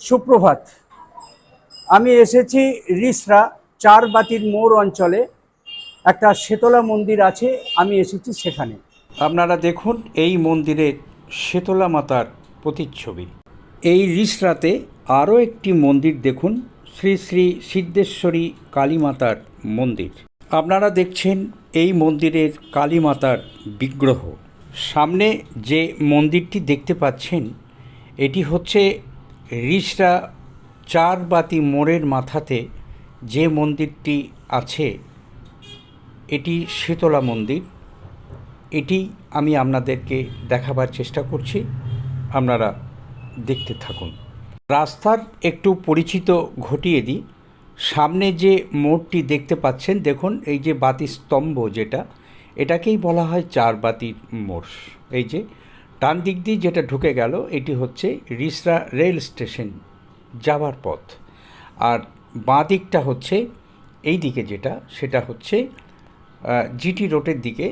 সুপ্রভাত। আমি এসেছি রিসরা চার বাতির অঞ্চলে। একটা শেতলা মন্দির আছে, আমি এসেছি সেখানে। আপনারা দেখুন এই মন্দিরের শীতলা মাতার প্রতিচ্ছবি। এই রিসরাতে আরও একটি মন্দির দেখুন, শ্রী শ্রী সিদ্ধেশ্বরী কালী মাতার মন্দির। আপনারা দেখছেন এই মন্দিরের কালী মাতার বিগ্রহ। সামনে যে মন্দিরটি দেখতে পাচ্ছেন, এটি হচ্ছে রিসরা চার বাতি মোড়ের মাথাতে যে মন্দিরটি আছে, এটি শীতলা মন্দির। এটি আমি আপনাদেরকে দেখাবার চেষ্টা করছি। আপনারা দেখতে থাকুন। রাস্তার একটু পরিচিত ঘটিয়ে দিই। সামনে যে মোড়টি দেখতে পাচ্ছেন, দেখুন, এই যে বাতি স্তম্ভ যেটা, এটাকেই বলা হয় চার বাতির মোড়। এই যে ডান দিক দিয়ে যেটা ঢুকে গেল, এটি হচ্ছে রিসরা রেল স্টেশন যাওয়ার পথ। আর বাঁ দিকটা হচ্ছে এই দিকে যেটা, সেটা হচ্ছে জিটি রোডের দিকে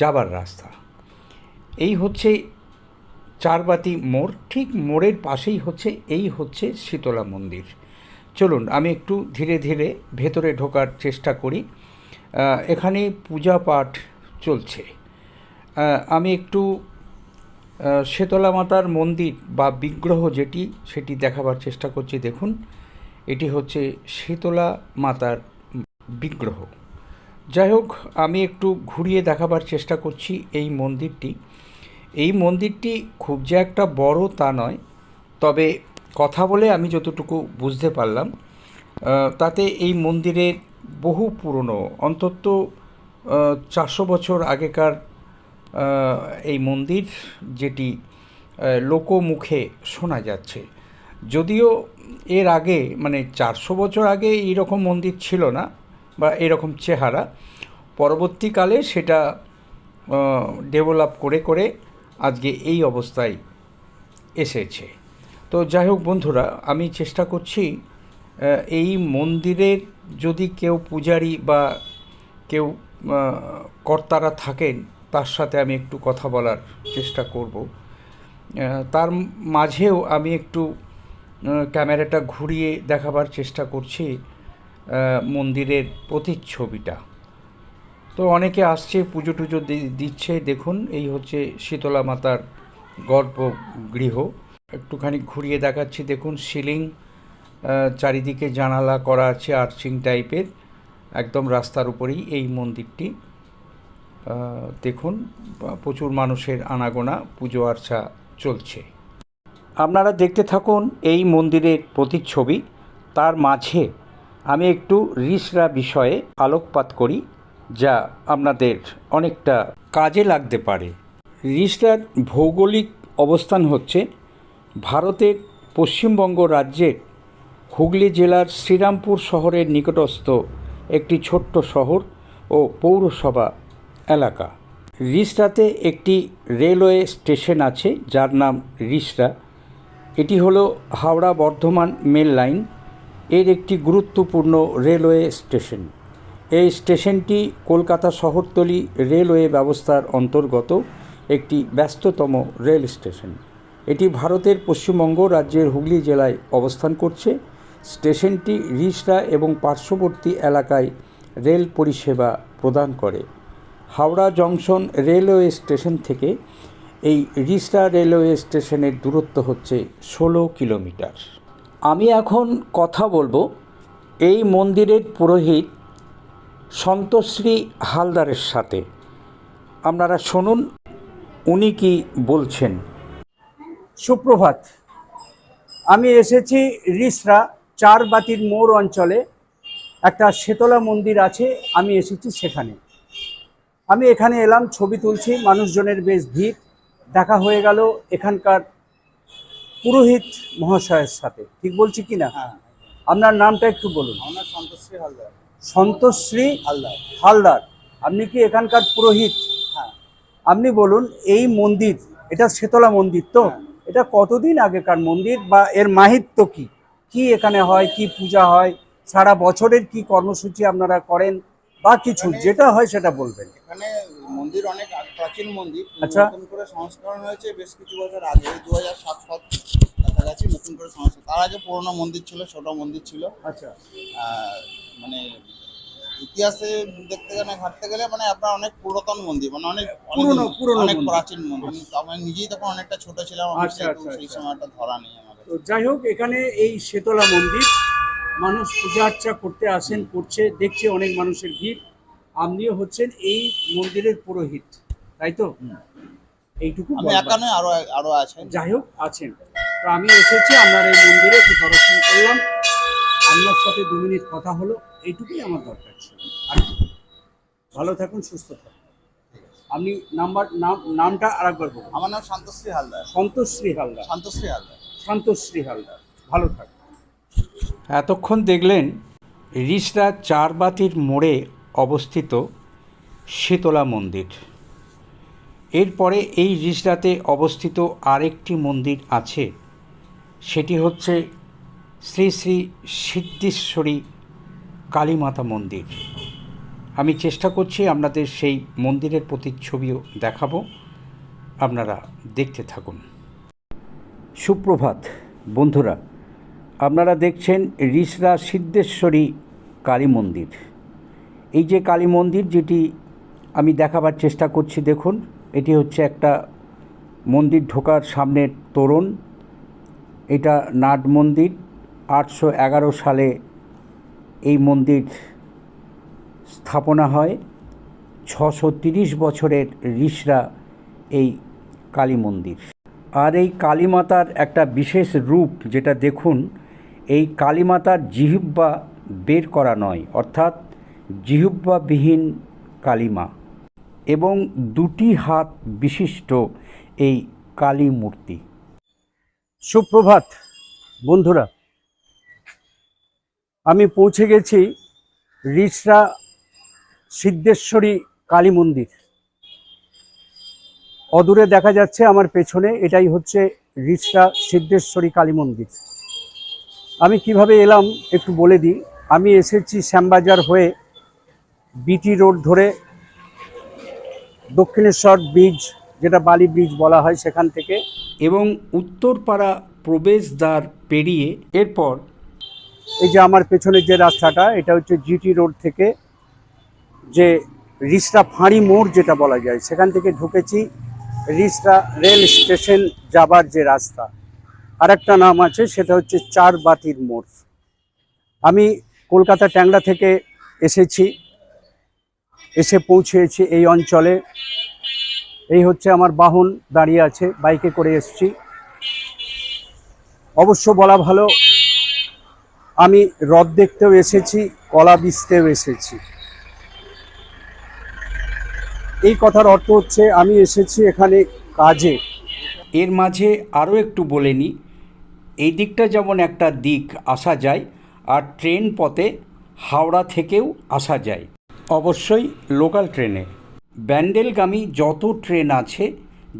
যাবার রাস্তা। এই হচ্ছে চারবাতি মোড়, ঠিক মোড়ের পাশেই হচ্ছে, এই হচ্ছে শীতলা মন্দির। চলুন, আমি একটু ধীরে ধীরে ভেতরে ঢোকার চেষ্টা করি। এখানে পূজা পাঠ চলছে। আমি একটু শীতলা মাতার মন্দির বা বিগ্রহ যেটি, সেটি দেখাবার চেষ্টা করছি, দেখুন। এটি হচ্ছে শীতলা মাতার বিগ্রহ। যাই হোক, আমি একটু ঘুরিয়ে দেখাবার চেষ্টা করছি এই মন্দিরটি। এই মন্দিরটি খুব যে একটা বড় তা নয়, তবে কথা বলে আমি যতটুকু বুঝতে পারলাম তাতে এই মন্দিরের বহু পুরনো, অন্তত চারশো বছর আগেকার এই মন্দির যেটি লোকমুখে শোনা যাচ্ছে। যদিও এর আগে মানে চারশো বছর আগে এইরকম মন্দির ছিল না বা এরকম চেহারা, পরবর্তীকালে সেটা ডেভেলপ করে করে আজকে এই অবস্থায় এসেছে। তো যাই হোক বন্ধুরা, আমি চেষ্টা করছি এই মন্দিরের যদি কেউ পূজারি বা কেউ কর্তারা থাকেন তার সাথে আমি একটু কথা বলার চেষ্টা করব। তার মাঝেও আমি একটু ক্যামেরাটা ঘুরিয়ে দেখাবার চেষ্টা করছি মন্দিরের প্রতিচ্ছবিটা। তো অনেকে আসছে, পুজো টুজো দিচ্ছে, দেখুন, এই হচ্ছে শীতলা মাতার গর্ভগৃহ একটুখানি ঘুরিয়ে দেখাচ্ছি, দেখুন, সিলিং চারিদিকে জানালা করা আছে, আর্চিং টাইপের, একদম রাস্তার উপরেই এই মন্দিরটি। দেখুন প্রচুর মানুষের আনাগোনা, পুজো আর্চা চলছে। আপনারা দেখতে থাকুন এই মন্দিরের প্রতিচ্ছবি। তার মাঝে আমি একটু রিসরা বিষয়ে আলোকপাত করি, যা আপনাদের অনেকটা কাজে লাগতে পারে। রিসরার ভৌগোলিক অবস্থান হচ্ছে ভারতের পশ্চিমবঙ্গ রাজ্যের হুগলি জেলার শ্রীরামপুর শহরের নিকটস্থ একটি ছোট্ট শহর ও পৌরসভা এলাকা। রিসরাতে একটি রেলওয়ে স্টেশন আছে, যার নাম রিসরা। এটি হলো হাওড়া বর্ধমান মেল লাইন। এর একটি গুরুত্বপূর্ণ রেলওয়ে স্টেশন। এই স্টেশনটি কলকাতা শহরতলি রেলওয়ে ব্যবস্থার অন্তর্গত একটি ব্যস্ততম রেল স্টেশন। এটি ভারতের পশ্চিমবঙ্গ রাজ্যের হুগলি জেলায় অবস্থান করছে। স্টেশনটি রিসরা এবং পার্শ্ববর্তী এলাকায় রেল পরিষেবা প্রদান করে। হাওড়া জংশন রেলওয়ে স্টেশন থেকে এই রিসরা রেলওয়ে স্টেশনের দূরত্ব হচ্ছে ষোলো কিলোমিটার। আমি এখন কথা বলব এই মন্দিরের পুরোহিত সন্তশ্রী হালদারের সাথে। আপনারা শুনুন, উনি কি বলছেন। সুপ্রভাত, আমি এসেছি রিসরা চার বাতির মোড় অঞ্চলে। একটা শেতলা মন্দির আছে, আমি এসেছি সেখানে। আমি এখানে এলাম ছবি তুলছি মানুষজনের বেশ ভিড়। দেখা হয়ে গেল এখানকার পুরোহিত মহাশয়ের সাথে। ঠিক বলছি কি না? হ্যাঁ। আপনার নামটা একটু বলুন। আমার সন্তোষী হালদার। সন্তোষশ্রী হালদার। হালদার। আপনি কি এখানকার পুরোহিত? হ্যাঁ। আপনি বলুন এই মন্দির এটা শেতলা মন্দির তো? হ্যাঁ। এটা কতদিন আগেকার মন্দির বা এর মাহিত্য কি? কি এখানে হয় কি পূজা হয়? সারা বছরের কি কর্মসূচি আপনারা করেন? বা কিছু যেটা হয় সেটা বলবেন। এখানে মন্দির অনেক প্রাচীন মন্দির আচ্ছা। নতুন করে সংস্করণ হয়েছে বেশ কিছু বছর আগে দু হাজার সাত নতুন করে সংস্কার তার আগে পুরোনো মন্দির ছিল ছোট মন্দির ছিল। আচ্ছা। মানে ইতিহাসে দেখতে গেলে ঘাটতে গেলে মানে আপনার অনেক পুরাতন মন্দির মানে অনেক অনেক- পুরনো- পুরনো অনেক প্রাচীন মন্দির। আমি নিজেই তখন অনেকটা ছোট ছিলাম আচ্ছা, সেই- আচ্ছা, ধরা নেই আমার। তো যাই হোক এখানে এই শীতলা মন্দির মানুষ পূজা আর্চা করতে আসেন করছে দেখছে অনেক মানুষের ভিড়। আপনিও হচ্ছেন এই মন্দিরের পুরোহিত তাই তো? এইটুকু আরও আরও আছে যাই হোক আছেন। তো আমি এসেছি আপনার এই মন্দিরে একটু দর্শন করলাম। আপনার সাথে দু মিনিট কথা হলো এইটুকুই আমার দরকার ছিল। আর ভালো থাকুন সুস্থ থাকুন। আপনি নাম্বার নাম নামটা আরেকবার বলুন। আমার নাম শান্তশ্রী হালদার। সন্তোষশ্রী হালদার। শান্তশ্রী হালদার। সন্তোষশ্রী হালদার। ভালো থাকুন। এতক্ষণ দেখলেন রিসরা চারবাতির মোড়ে অবস্থিত শীতলা মন্দির। এরপরে এই রিসরাতে অবস্থিত আরেকটি মন্দির আছে, সেটি হচ্ছে শ্রী শ্রী সিদ্ধেশ্বরী কালীমাতা মন্দির। আমি চেষ্টা করছি আপনাদের সেই মন্দিরের প্রতিচ্ছবিও দেখাবো। আপনারা দেখতে থাকুন। সুপ্রভাত, বন্ধুরা আপনারা দেখছেন রিসরা সিদ্ধেশ্বরী কালী মন্দির। এই যে কালী মন্দির যেটি আমি দেখাবার চেষ্টা করছি, দেখুন, এটি হচ্ছে একটা মন্দির ঢোকার সামনের তোরণ। এটা নাট মন্দির। আটশো এগারো সালে এই মন্দির স্থাপনা হয়। ছশো তিরিশ বছরের রিসরা এই কালী মন্দির। আর এই কালীমাতার একটা বিশেষ রূপ যেটা দেখুন এই কালীমাতার জিহিব্বা বের করা নয়, অর্থাৎ জিহিব্বাবিহীন কালীমা। এবং দুটি হাত বিশিষ্ট এই কালী মূর্তি সুপ্রভাত, বন্ধুরা, আমি পৌঁছে গেছি রিসরা সিদ্ধেশ্বরী কালী মন্দির। অদূরে দেখা যাচ্ছে আমার পেছনে, এটাই হচ্ছে রিসরা সিদ্ধেশ্বরী কালী মন্দির। আমি কীভাবে এলাম একটু বলে দিই। আমি এসেছি শ্যামবাজার হয়ে বিটি রোড ধরে দক্ষিণেশ্বর ব্রিজ যেটা বালি ব্রিজ বলা হয় সেখান থেকে। এবং উত্তরপাড়া প্রবেশদ্বার পেরিয়ে এরপর এই যে আমার পেছনের যে রাস্তাটা এটা হচ্ছে জিটি রোড থেকে যে রিসরা ফাঁড়ি মোড় যেটা বলা যায় সেখান থেকে ঢুকেছি। রিসরা রেল স্টেশন যাবার যে রাস্তা আর একটা নাম আছে, সেটা হচ্ছে চার বাতির মোড়। আমি কলকাতা ট্যাংরা থেকে এসেছি, এসে পৌঁছেছি এই অঞ্চলে। এই হচ্ছে আমার বাহন দাঁড়িয়ে আছে, বাইকে করে এসেছি। অবশ্য বলা ভালো, আমি হ্রদ দেখতেও এসেছি, কলা বিচতেও এসেছি। এই কথার অর্থ হচ্ছে, আমি এসেছি এখানে কাজে। এর মাঝে আরও একটু বলে নিই এই দিকটা যেমন একটা দিক আসা যায়, আর ট্রেন পথে হাওড়া থেকেও আসা যায়। অবশ্যই লোকাল ট্রেনে। ব্যান্ডেলগামী যত ট্রেন আছে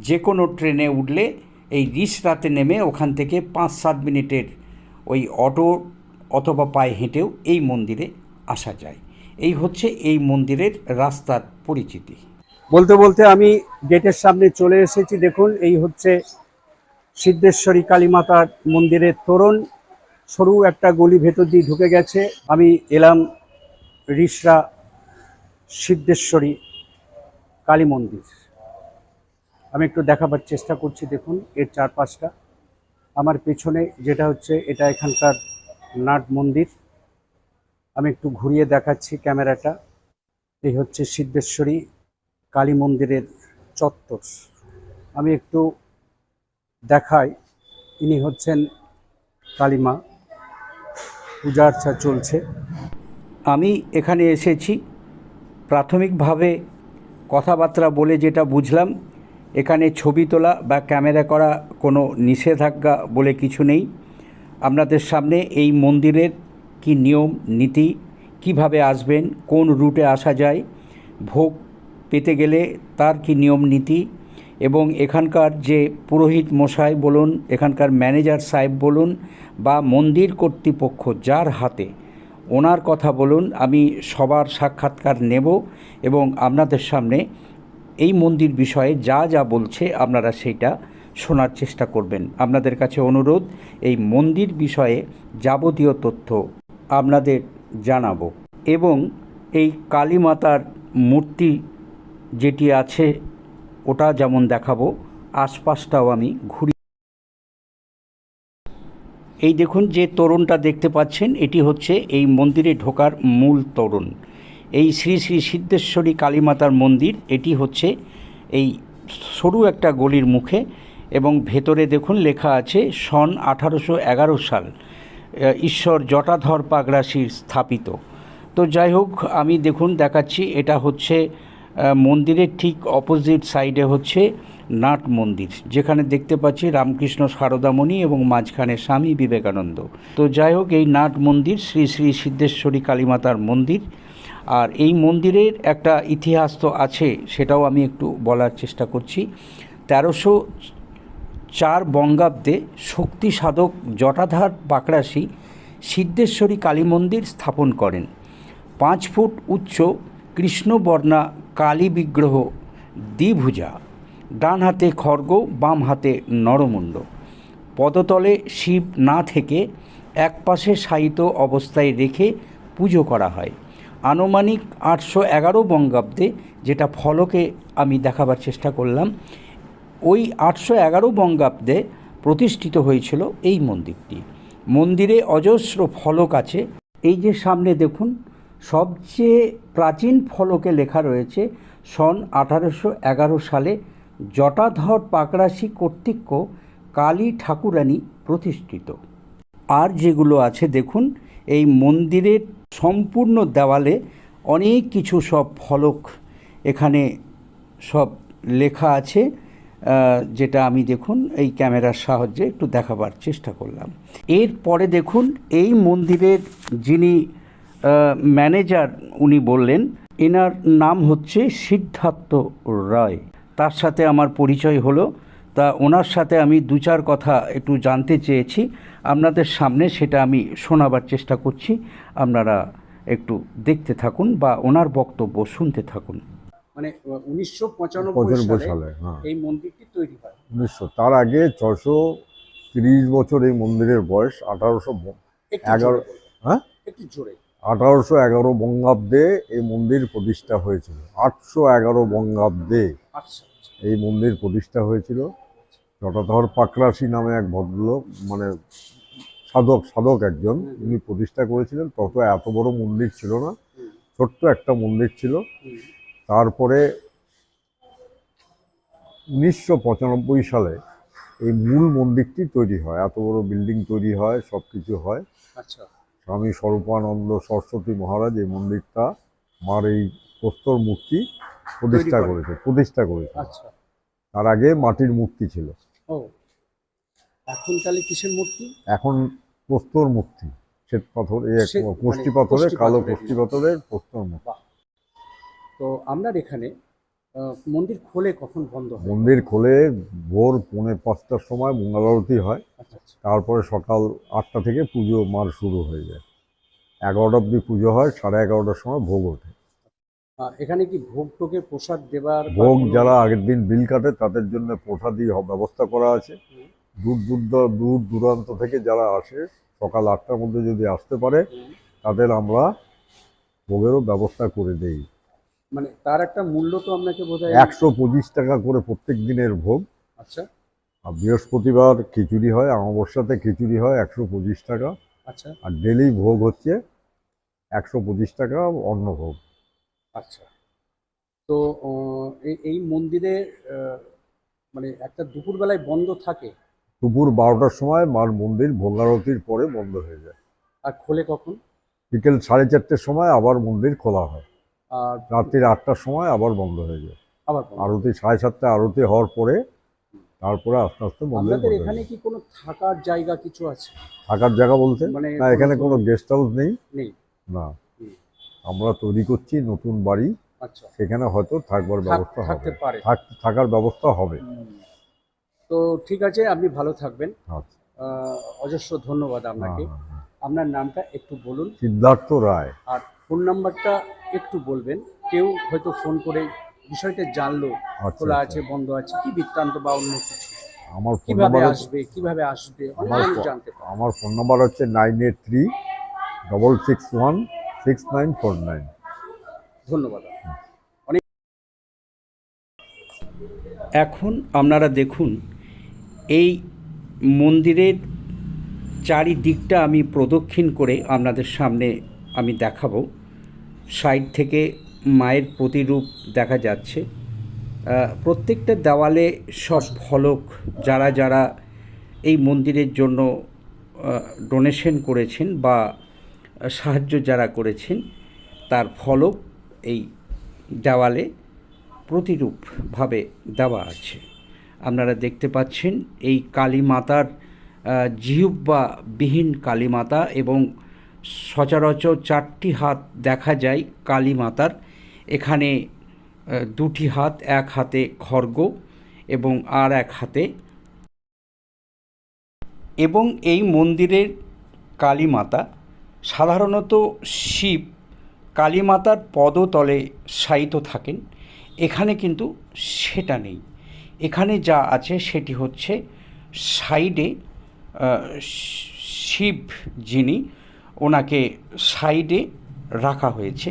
যে কোনো ট্রেনে উঠলে এই রিসরাতে নেমে ওখান থেকে পাঁচ সাত মিনিটের ওই অটো অথবা পায়ে হেঁটেও এই মন্দিরে আসা যায়। এই হচ্ছে এই মন্দিরের রাস্তার পরিচিতি। বলতে বলতে আমি গেটের সামনে চলে এসেছি, দেখুন, এই হচ্ছে সিদ্ধেশ্বরী কালী মাতার মন্দিরের তোরণ, সরু একটা গলি ভেতর দিয়ে ঢুকে গেছে। আমি এলাম রিসরা সিদ্ধেশ্বরী কালী মন্দির। আমি একটু দেখাবার চেষ্টা করছি, দেখুন, এর চারপাশটা। আমার পেছনে যেটা হচ্ছে, এটা এখানকার নাট মন্দির। আমি একটু ঘুরিয়ে দেখাচ্ছি ক্যামেরাটা। এই হচ্ছে সিদ্ধেশ্বরী কালী মন্দিরের চত্বর। আমি একটু দেখাই ইনি হচ্ছেন কালিমা। পূজা আর্চা চলছে। আমি এখানে এসেছি। প্রাথমিকভাবে কথাবার্তা বলে যেটা বুঝলাম, এখানে ছবি তোলা বা ক্যামেরা করা কোনো নিষেধাজ্ঞা বলে কিছু নেই। আপনাদের সামনে এই মন্দিরের কি নিয়ম, নীতি, কীভাবে আসবেন, কোন রুটে আসা যায়, ভোগ পেতে গেলে তার কি নিয়ম, নীতি এবং এখানকার যে পুরোহিত মশাই বলুন, এখানকার ম্যানেজার সাহেব বলুন বা মন্দির কর্তৃপক্ষ যার হাতে, ওনার কথা বলুন, আমি সবার সাক্ষাৎকার নেব এবং আপনাদের সামনে এই মন্দির বিষয়ে যা যা বলছে আপনারা সেটা শোনার চেষ্টা করবেন। আপনাদের কাছে অনুরোধ, এই মন্দির বিষয়ে যাবতীয় তথ্য আপনাদের জানাব এবং এই কালী মাতার মূর্তি যেটি আছে ওটা যেমন দেখাবো, আশপাশটাও আমি ঘুরি। এই দেখুন যে তোরণটা দেখতে পাচ্ছেন, এটি হচ্ছে এই মন্দিরে ঢোকার মূল তোরণ। এই শ্রী শ্রী সিদ্ধেশ্বরী কালীমাতার মন্দির, এটি হচ্ছে এই সরু একটা গলির মুখে এবং ভেতরে দেখুন লেখা আছে, সন আঠারোশো এগারো সাল ঈশ্বর জটাধর পাগরাশির স্থাপিত। তো যাই হোক, আমি দেখুন দেখাচ্ছি, এটা হচ্ছে মন্দিরের ঠিক অপোজিট সাইডে হচ্ছে নাট মন্দির, যেখানে দেখতে পাচ্ছি রামকৃষ্ণ সারদামণি এবং মাঝখানে স্বামী বিবেকানন্দ। তো যাই হোক, এই নাট মন্দির শ্রী শ্রী সিদ্ধেশ্বরী কালীমাতার মন্দির, আর এই মন্দিরের একটা ইতিহাস তো আছে, সেটাও আমি একটু বলার চেষ্টা করছি। তেরোশো চার বঙ্গাব্দে শক্তি সাধক জটাধার পাকড়াশি সিদ্ধেশ্বরী কালী মন্দির স্থাপন করেন। পাঁচ ফুট উচ্চ কৃষ্ণবর্ণা কালী বিগ্রহ, দ্বিভুজা, ডান হাতে খড়গ, বাম হাতে নরমুণ্ড। পদতলে শিব না থেকে একপাশে শায়িত অবস্থায় রেখে পুজো করা হয়। আনুমানিক আটশো এগারো বঙ্গাব্দে যেটা ফলকে আমি দেখাবার চেষ্টা করলাম, ওই আটশো এগারো বঙ্গাব্দে প্রতিষ্ঠিত হয়েছিল এই মন্দিরটি। মন্দিরে অজস্র ফলক আছে। এই যে সামনে দেখুন সবচেয়ে প্রাচীন ফলকে লেখা রয়েছে সন আঠারোশো এগারো সালে। জটাধর পাকড়াশি কর্তৃক কালী ঠাকুরানী প্রতিষ্ঠিত। আর যেগুলো আছে দেখুন, এই মন্দিরের সম্পূর্ণ দেওয়ালে অনেক কিছু সব ফলক এখানে সব লেখা আছে। যেটা আমি দেখুন, এই ক্যামেরার সাহায্যে একটু দেখাবার চেষ্টা করলাম। এরপরে দেখুন, এই মন্দিরের যিনি ম্যানেজার উনি বললেন এনার নাম হচ্ছে সিদ্ধার্থ রায়। তার সাথে আমার পরিচয় হলো। তা ওনার সাথে আমি দু চার কথা একটু জানতে চেয়েছি। আপনাদের সামনে সেটা আমি শোনাবার চেষ্টা করছি। আপনারা একটু দেখতে থাকুন বা ওনার বক্তব্য শুনতে থাকুন। মানে উনিশশো পঁচানব্বই পঁচানব্বই সালে সালে হ্যাঁ। এই মন্দিরটি তৈরি হয়। উনিশশো তার আগে ছশো তিরিশ বছর এই মন্দিরের বয়স আঠারোশো এগারো- হ্যাঁ? একটু জোরে। আঠারোশো এগারো বঙ্গাব্দে এই মন্দির প্রতিষ্ঠা হয়েছিল। আটশো এগারো বঙ্গাব্দে আচ্ছা আচ্ছা। এই মন্দির প্রতিষ্ঠা হয়েছিল। জটাধর পাকরাশি নামে এক ভদ্রলোক মানে সাধক সাধক একজন উনি প্রতিষ্ঠা করেছিলেন। তত এত বড় মন্দির ছিল না। ছোট্ট একটা মন্দির ছিল। তারপরে উনিশশো পঁচানব্বই সালে এই মূল মন্দিরটি তৈরি হয়। এত বড় বিল্ডিং তৈরি হয় সব কিছু হয়। আচ্ছা। স্বামী স্বরূপানন্দ সরস্বতী মহারাজ এই মন্দিরটা মার এই প্রস্তর মূর্তি প্রতিষ্ঠা করেছে প্রতিষ্ঠা করেছে। আচ্ছা। তার আগে মাটির মূর্তি ছিল। এখন তাহলে কিসের মূর্তি? এখন প্রস্তর মূর্তি শ্বেত পাথর মানে পাথরের কালো কষ্টি পাথরের প্রস্তর মূর্তি। তো আপনার এখানে মন্দির খোলে কখন বন্ধ হয়? মন্দির খোলে ভোর পৌনে পাঁচটার সময় মঙ্গল আরতি হয়। আচ্ছা আচ্ছা। তারপরে সকাল আটটা থেকে পুজো মার শুরু হয়ে যায়। এগারোটা অবধি পুজো হয় সাড়ে এগারোটার সময় ভোগ ওঠে। এখানে কি ভোগ টোকে প্রসাদ দেবার ভোগ যারা আগের দিন বিল কাটে তাদের জন্য প্রসাদি হ- ব্যবস্থা করা আছে। দূর দূর দূর দূরান্ত থেকে যারা আসে সকাল আটটার মধ্যে যদি আসতে পারে তাদের আমরা ভোগেরও ব্যবস্থা করে দেই। মানে তার একটা মূল্য তো আপনাকে বোধহয় একশো পঁচিশ টাকা করে প্রত্যেক দিনের ভোগ। আচ্ছা। আর বৃহস্পতিবার খিচুড়ি হয় অমাবস্যাতে খিচুড়ি হয় একশো পঁচিশ টাকা। আচ্ছা। আর ডেলি ভোগ হচ্ছে একশো পঁচিশ টাকা অন্নভোগ আচ্ছা। তো এই- এই মন্দিরে মানে একটা দুপুরবেলায় বন্ধ থাকে? দুপুর বারোটার সময় মার মন্দির ভোগারতির পরে বন্ধ হয়ে যায়। আর খোলে কখন? বিকেল সাড়ে চারটের সময় আবার মন্দির খোলা হয়। আর রাত্রির আটটার সময় আবার বন্ধ হয়ে যায়। আবার আরতি সাড়ে সাতটা আরতি হওয়ার পরে তারপরে আস্তে আস্তে বন্ধ হয়ে এখানে কি কোনো থাকার জায়গা কিছু আছে? থাকার জায়গা বলতে? মানে না এখানে কোনো গেস্ট হাউস নেই। নেই? না। আমরা তৈরি করছি নতুন বাড়ি। আচ্ছা। সেখানে হয়তো থাকবার ব্যবস্থা হবে। থাকার ব্যবস্থা হবে। তো ঠিক আছে আপনি ভালো থাকবেন। আচ্ছা। অজস্র ধন্যবাদ আপনাকে। আপনার নামটা একটু বলুন। সিদ্ধার্থ রায়। আর ফোন নাম্বারটা একটু বলবেন। কেউ হয়তো ফোন করে বিষয়টা জানলো আচ্ছা খোলা আচ্ছা। আছে বন্ধ আছে কি বৃত্তান্ত বা অন্য কিছু? আমার ফোন নাম্বার আসবে কীভাবে আসবে অনেক আমার জানতে পারে আমার ফোন নাম্বার হচ্ছে nine eight three double six one six nine four nine. ধন্যবাদ। এখন আপনারা দেখুন এই মন্দিরের চারিদিকটা আমি প্রদক্ষিণ করে আপনাদের সামনে আমি দেখাবো। সাইড থেকে মায়ের প্রতিরূপ দেখা যাচ্ছে। প্রত্যেকটা দেওয়ালে সব ফলক যারা যারা এই মন্দিরের জন্য ডোনেশন করেছেন বা সাহায্য যারা করেছেন, তার ফলক এই দেওয়ালে প্রতিরূপভাবে দেওয়া আছে। আপনারা দেখতে পাচ্ছেন এই কালী মাতার আহ, জিহ্বা বিহীন কালী মাতা এবং সচরাচর চারটি হাত দেখা যায় কালী মাতার এখানে দুটি হাত এক হাতে খর্গ এবং আর এক হাতে এবং এই মন্দিরের কালী মাতা সাধারণত শিব কালী মাতার পদতলে শায়িত থাকেন। এখানে কিন্তু সেটা নেই। এখানে যা আছে সেটি হচ্ছে সাইডে শিব যিনি, ওনাকে সাইডে রাখা হয়েছে,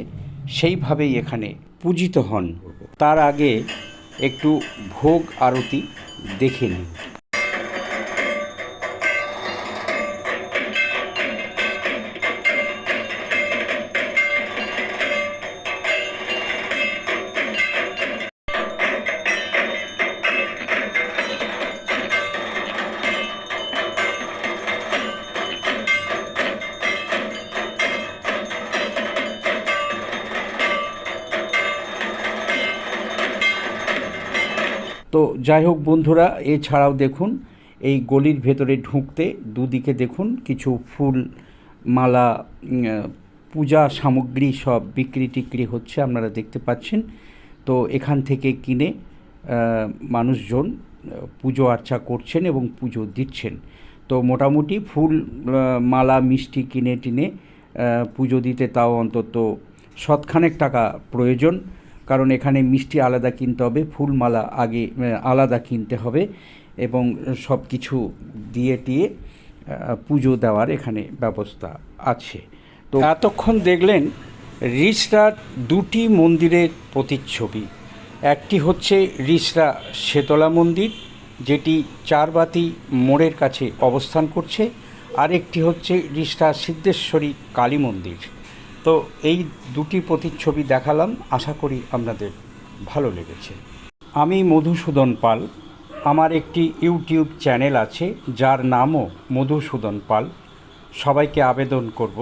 সেইভাবেই এখানে পূজিত হন। তার আগে একটু ভোগ আরতি দেখে নিন। যাই হোক বন্ধুরা, এছাড়াও দেখুন, এই গলির ভেতরে ঢুকতে দুদিকে দেখুন, কিছু ফুল মালা পূজা সামগ্রী সব বিক্রি টিক্রি হচ্ছে, আপনারা দেখতে পাচ্ছেন। তো এখান থেকে কিনে মানুষজন পুজো আর্চা করছেন এবং পুজো দিচ্ছেন। তো মোটামুটি ফুল মালা, মিষ্টি কিনে টিনে পুজো দিতে তাও অন্তত শতখানেক টাকা প্রয়োজন। কারণ এখানে মিষ্টি আলাদা কিনতে হবে, ফুলমালা আগে আলাদা কিনতে হবে এবং সব কিছু দিয়ে টিয়ে পুজো দেওয়ার এখানে ব্যবস্থা আছে। তো এতক্ষণ দেখলেন রিসরার দুটি মন্দিরের প্রতিচ্ছবি। একটি হচ্ছে রিসরা শেতলা মন্দির, যেটি চারবাতি মোড়ের কাছে অবস্থান করছে, আরেকটি হচ্ছে রিসরা সিদ্ধেশ্বরী কালী মন্দির। তো এই দুটি প্রতিচ্ছবি দেখালাম, আশা করি আপনাদের ভালো লেগেছে। আমি মধুসূদন পাল, আমার একটি ইউটিউব চ্যানেল আছে, যার নামও মধুসূদন পাল। সবাইকে আবেদন করব,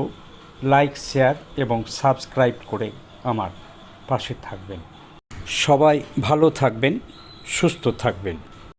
লাইক, শেয়ার এবং সাবস্ক্রাইব করে আমার পাশে থাকবেন। সবাই ভালো থাকবেন, সুস্থ থাকবেন।